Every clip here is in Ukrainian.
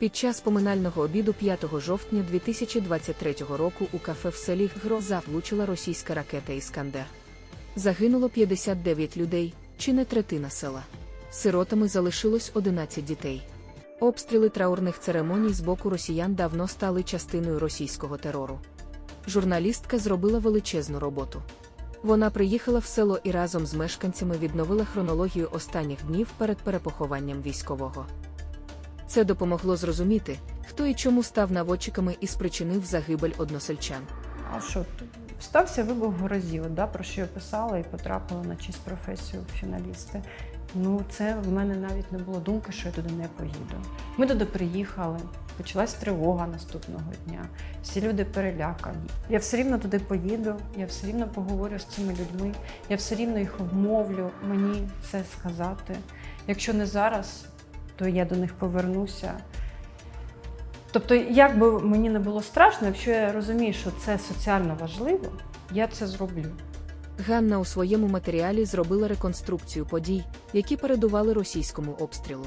Під час поминального обіду 5 жовтня 2023 року у кафе в селі Гроза влучила російська ракета Іскандер. Загинуло 59 людей, чи не третина села. Сиротами залишилось 11 дітей. Обстріли траурних церемоній з боку росіян давно стали частиною російського терору. Журналістка зробила величезну роботу. Вона приїхала в село і разом з мешканцями відновила хронологію останніх днів перед перепохованням військового. Це допомогло зрозуміти, хто і чому став наводчиками і спричинив загибель односельчан. А що? Стався вибух в грозі, да, про що я писала і потрапила на честь професію фіналісти. Ну, це в мене навіть не було думки, що я туди не поїду. Ми туди приїхали, почалась тривога наступного дня. Всі люди перелякані. Я все рівно туди поїду, я все рівно поговорю з цими людьми, я все рівно їх вмовлю мені це сказати. Якщо не зараз, то я до них повернуся. Тобто, як би мені не було страшно, якщо я розумію, що це соціально важливо, я це зроблю. Ганна у своєму матеріалі зробила реконструкцію подій, які передували російському обстрілу.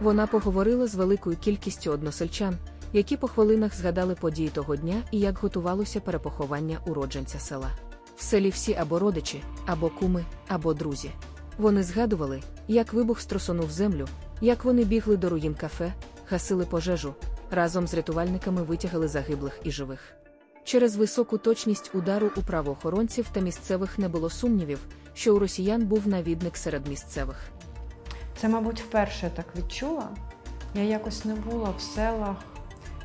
Вона поговорила з великою кількістю односельчан, які по хвилинах згадали події того дня і як готувалося перепоховання уродженця села. В селі всі або родичі, або куми, або друзі. Вони згадували, як вибух струсонув землю, як вони бігли до руїн кафе, гасили пожежу, разом з рятувальниками витягали загиблих і живих. Через високу точність удару у правоохоронців та місцевих не було сумнівів, що у росіян був навідник серед місцевих. Це, мабуть, вперше так відчула. Я якось не була в селах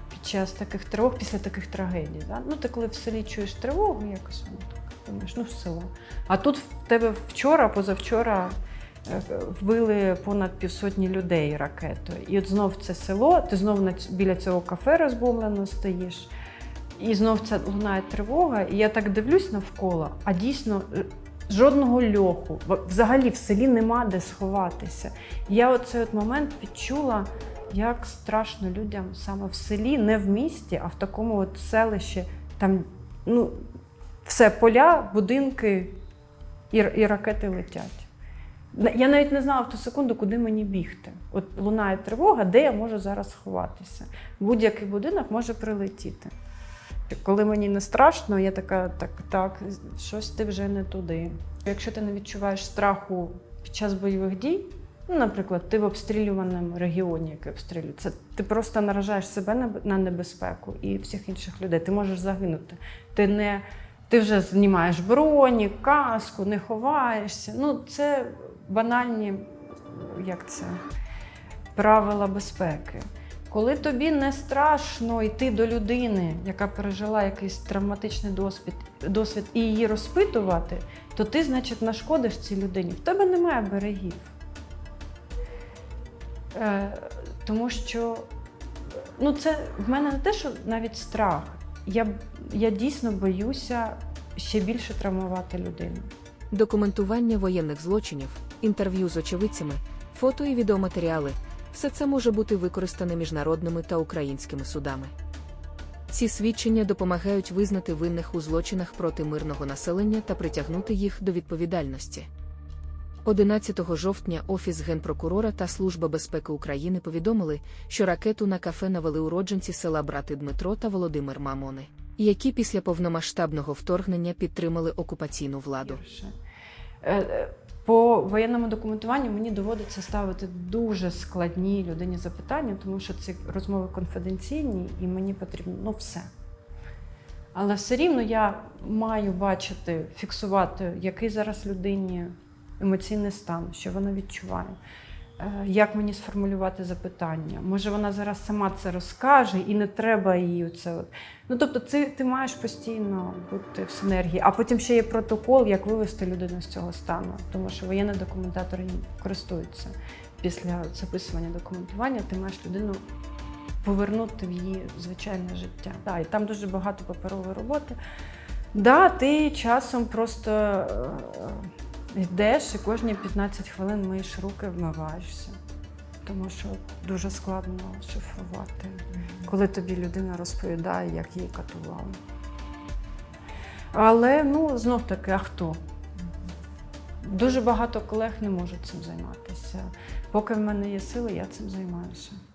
під час таких тривог, після таких трагедій. Да? Ну, ти коли в селі чуєш тривогу, якось ну, так думаєш, ну село. А тут в тебе вчора, позавчора вбили понад півсотні людей ракетою. І от знов це село, ти знов біля цього кафе розбомблено стоїш. І знов ця лунає тривога, і я так дивлюсь навколо, а дійсно е, жодного льоху. Взагалі в селі нема де сховатися. Я оцей от момент відчула, як страшно людям саме в селі, не в місті, а в такому от селищі. Там ну, все поля, будинки і, і ракети летять. Я навіть не знала в ту секунду, куди мені бігти. От лунає тривога, де я можу зараз сховатися. Будь-який будинок може прилетіти. Коли мені не страшно, я така, так, так, щось ти вже не туди. Якщо ти не відчуваєш страху під час бойових дій, ну, наприклад, ти в обстрілюваному регіоні, який обстрілюють, це ти просто наражаєш себе на небезпеку і всіх інших людей. Ти можеш загинути. Ти не ти вже знімаєш броні, каску, не ховаєшся. Ну, це банальні, як це, правила безпеки. Коли тобі не страшно йти до людини, яка пережила якийсь травматичний досвід, досвід і її розпитувати, то ти, значить, нашкодиш цій людині. В тебе немає берегів. Е, тому що ну, це в мене не те, що навіть страх. Я, я дійсно боюся ще більше травмувати людину. Документування воєнних злочинів, інтерв'ю з очевидцями, фото і відеоматеріали все це може бути використане міжнародними та українськими судами. Ці свідчення допомагають визнати винних у злочинах проти мирного населення та притягнути їх до відповідальності. 11 жовтня Офіс генпрокурора та Служба безпеки України повідомили, що ракету на кафе навели уродженці села брати Дмитро та Володимир Мамони, які після повномасштабного вторгнення підтримали окупаційну владу. Е, е, По воєнному документуванню мені доводиться ставити дуже складні людині запитання, тому що ці розмови конфіденційні і мені потрібно ну, все. Але все рівно я маю бачити, фіксувати, який зараз людині емоційний стан, що вона відчуває, як мені сформулювати запитання. Може, вона зараз сама це розкаже і не треба її це. От. Ну, тобто, ти, ти маєш постійно бути в синергії. А потім ще є протокол, як вивести людину з цього стану. Тому що воєнні документатори користуються. Після записування документування ти маєш людину повернути в її звичайне життя. Да, і там дуже багато паперової роботи. Да, ти часом просто е, йдеш і кожні 15 хвилин миєш руки, вмиваєшся. Тому що дуже складно шифрувати, коли тобі людина розповідає, як її катували. Але ну, знов таки, а хто? Дуже багато колег не можуть цим займатися. Поки в мене є сили, я цим займаюся.